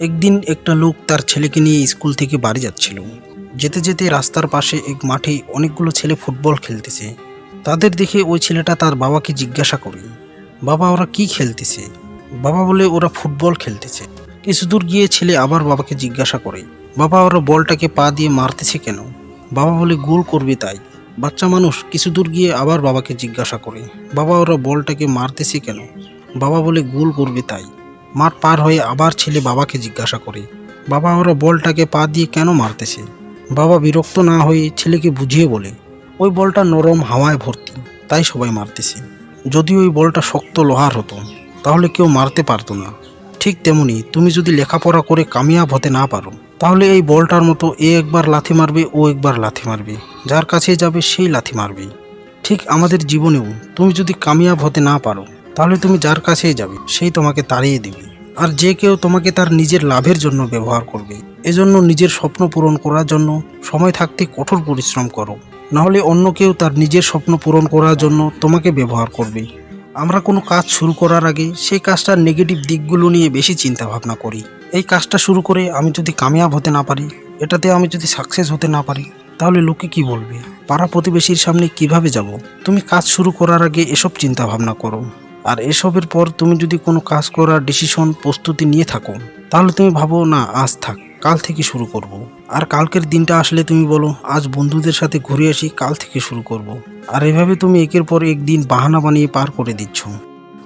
একদিন একটা লোক তার ছেলেকে নিয়ে স্কুল থেকে বাড়ি যাচ্ছিল। যেতে যেতে রাস্তার পাশে এক মাঠে অনেকগুলো ছেলে ফুটবল খেলতেছে। তাদের দেখে ওই ছেলেটা তার বাবাকে জিজ্ঞাসা করে, বাবা, ওরা কি খেলতেছে? বাবা বলে, ওরা ফুটবল খেলতেছে। কিছু দূর গিয়ে ছেলে আবার বাবাকে জিজ্ঞাসা করে, বাবা, ওরা বলটাকে পা দিয়ে মারতেছে কেন? বাবা বলে, গোল করবে তাই। বাচ্চা মানুষ কিছু দূর গিয়ে আবার বাবাকে জিজ্ঞাসা করে, বাবা, ওরা বলটাকে মারতেছে কেন? বাবা বলে, গোল করবে তাই। মাঠ পার হয়ে আবার ছেলে বাবাকে জিজ্ঞাসা করে, বাবা, ওরা বলটাকে পা দিয়ে কেন মারতেছে? বাবা বিরক্ত না হয়ে ছেলেকে বুঝিয়ে বলে, ওই বলটা নরম হাওয়ায় ভর্তি, তাই সবাই মারতেছে। যদি ওই বলটা শক্ত লোহার হতো, তাহলে কেউ মারতে পারতো না। ঠিক তেমনি তুমি যদি লেখাপড়া করে কামিয়াব হতে না পারো, তাহলে এই বলটার মতো এ একবার লাথি মারবে, ও একবার লাথি মারবে। যার কাছে যাবে, সেই লাথি মারবে ঠিক আমাদের জীবনেও তুমি যদি কামিয়াব হতে না পারো তাহলে তুমি যার কাছেই যাবে, সেই তোমাকে তাড়িয়ে দেবে। আর যে কেউ তোমাকে তার নিজের লাভের জন্য ব্যবহার করবে, এজন্য নিজের স্বপ্ন পূরণ করার জন্য সময় থাকতে কঠোর পরিশ্রম করো। নাহলে অন্য কেউ তার নিজের স্বপ্ন পূরণ করার জন্য তোমাকে ব্যবহার করবে। আমরা কোনো কাজ শুরু করার আগে সেই কাজটার নেগেটিভ দিকগুলো নিয়ে বেশি চিন্তা ভাবনা করি। এই কাজটা শুরু করে আমি যদি কামিয়াব হতে না পারি, এটাতে আমি যদি সাকসেস হতে না পারি, তাহলে লোকে কি বলবে? পাড়া প্রতিবেশীর সামনে কীভাবে যাব? তুমি কাজ শুরু করার আগে এসব চিন্তা ভাবনা করো। আর এসবের পর তুমি যদি কোনো কাজ করার ডিসিশন প্রস্তুতি নিয়ে থাকো, তাহলে তুমি ভাবো, না, আজ থাক, কাল থেকে শুরু করব। আর কালকের দিনটা আসলে তুমি বলো, আজ বন্ধুদের সাথে ঘুরে আসি, কাল থেকে শুরু করব। আর এভাবে তুমি একের পর একদিন বাহানা বানিয়ে পার করে দিচ্ছ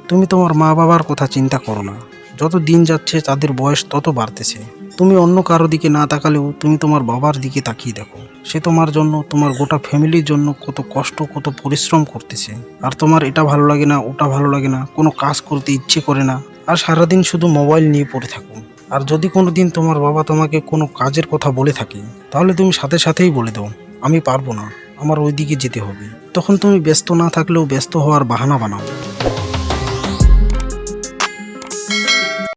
তুমি তোমার মা বাবার কথা চিন্তা করো না যত দিন যাচ্ছে তাদের বয়স তত বাড়তেছে। তুমি অন্য কারও দিকে না তাকালেও তুমি তোমার বাবার দিকে তাকিয়ে দেখো। সে তোমার জন্য, তোমার গোটা ফ্যামিলির জন্য কত কষ্ট, কত পরিশ্রম করতেছে। আর তোমার এটা ভালো লাগে না, ওটা ভালো লাগে না, কোনো কাজ করতে ইচ্ছে করে না। আর সারাদিন শুধু মোবাইল নিয়ে পড়ে থাকো। আর যদি কোনো দিন তোমার বাবা তোমাকে কোনো কাজের কথা বলে থাকে, তাহলে তুমি সাথে সাথেই বলে দাও, আমি পারব না, আমার ওই দিকে যেতে হবে। তখন তুমি ব্যস্ত না থাকলেও ব্যস্ত হওয়ার বাহানা বানাও।